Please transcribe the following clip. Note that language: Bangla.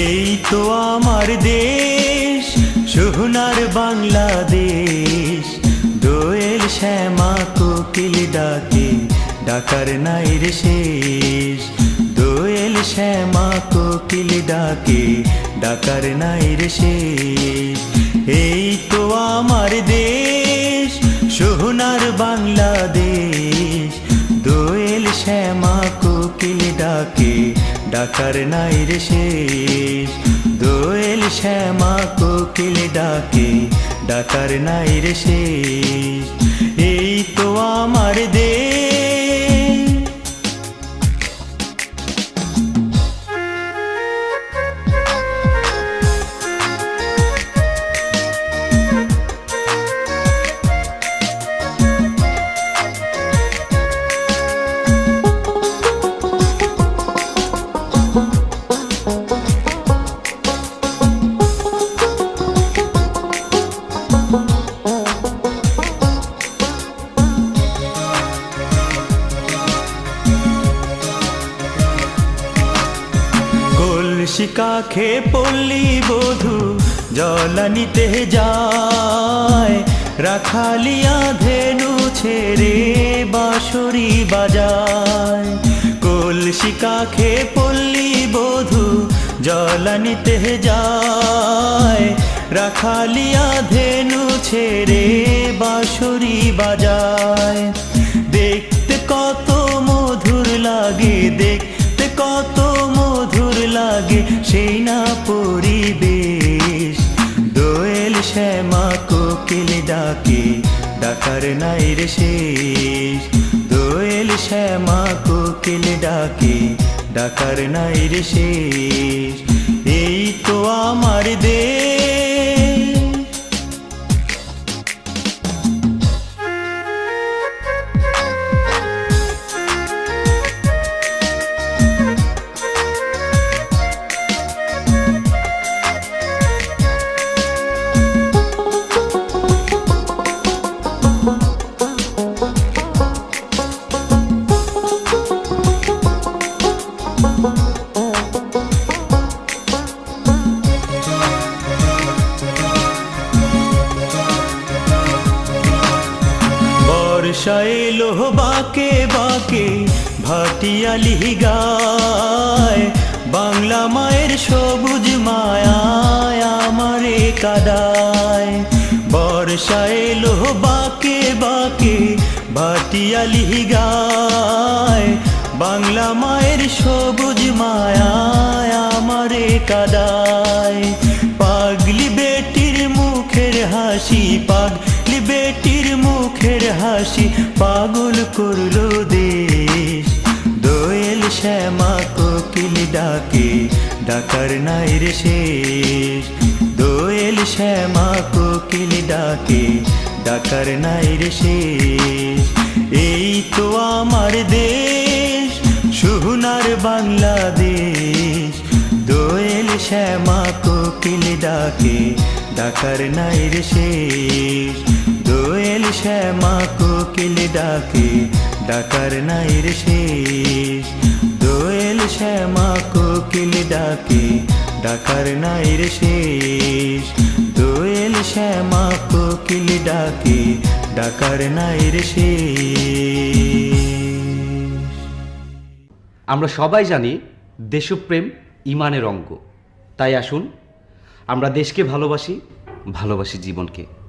এই তো আমার দেশ। সোহনার বাংলাদেশ, দোয়েল শ্যামা কোকিল ডাকে, ডাকার নাই রে শেষ। দোয়েল শ্যামা কোকিল ডাকে, ডাকার নাই রে শেষ। এই তো আমার দেশ, সোহনার বাংলাদেশ। দোয়েল শ্যামা কোকিল ডাকে, ডাকার নাই রে শেষ। শ্যামা কোকিল ডাকে ডাকার নাই রে শেষ। এই তো আমার দেশ। কলসিকা খে পল্লী বধু, জলানিতে যায়। রাখালিয়া ধেনু ছেড়ে বাঁশরি বাজায়। কলসিকা খে পল্লী বধু, জলানিতে যায়। রাখালিয়া ধেনু ছেড়ে বাঁশরি বাজায়। দেখতে কত মধুর লাগে মধুর লাগে সেই না পরিবেশ। দোয়েল শ্যামা কোকিল ডাকে, ডাকার নাই রে শেষ। দোয়েল শ্যামা কোকিল ডাকে, ডাকার নাই রে শেষ। এই তো আমার দেশ। বর্ষা এলো বাকে বাকে, ভাটিয়ালি গায়। বাংলা মায়ের সবুজ মায়ায় আমারে কাদায়। বর্ষা এলো বাকে বাকে, ভাটিয়ালি গায়। বাংলা মায়ের সবুজ মায়ায় আমারে কাদায়। পাগলি বেটির মুখের হাসি বেটির মুখের হাসি পাগল করল দেশ। দোয়েল শ্যামা কোকিল ডাকে, ডাকার নাই রে শেষ। দোয়েল শ্যামা কোকিল ডাকে, ডাকার নাই রে শেষ। এই তো আমার দেশ সোনার বাংলাদেশ। দোয়েল শ্যামা কোকিল ডাকে, ডাকার নাই রে শেষ। শ্যামা কোকিল ডাকে, ডাকার নাই রে শেষ। দোয়েল শ্যামা কোকিল ডাকে, ডাকার নাই রে শেষ। দোয়েল শ্যামা কোকিল ডাকে, ডাকার নাই রে শেষ। আমরা সবাই জানি দেশপ্রেম ইমানের অঙ্গ। তাই আসুন, আমরা দেশকে ভালোবাসি ভালোবাসি জীবনকে।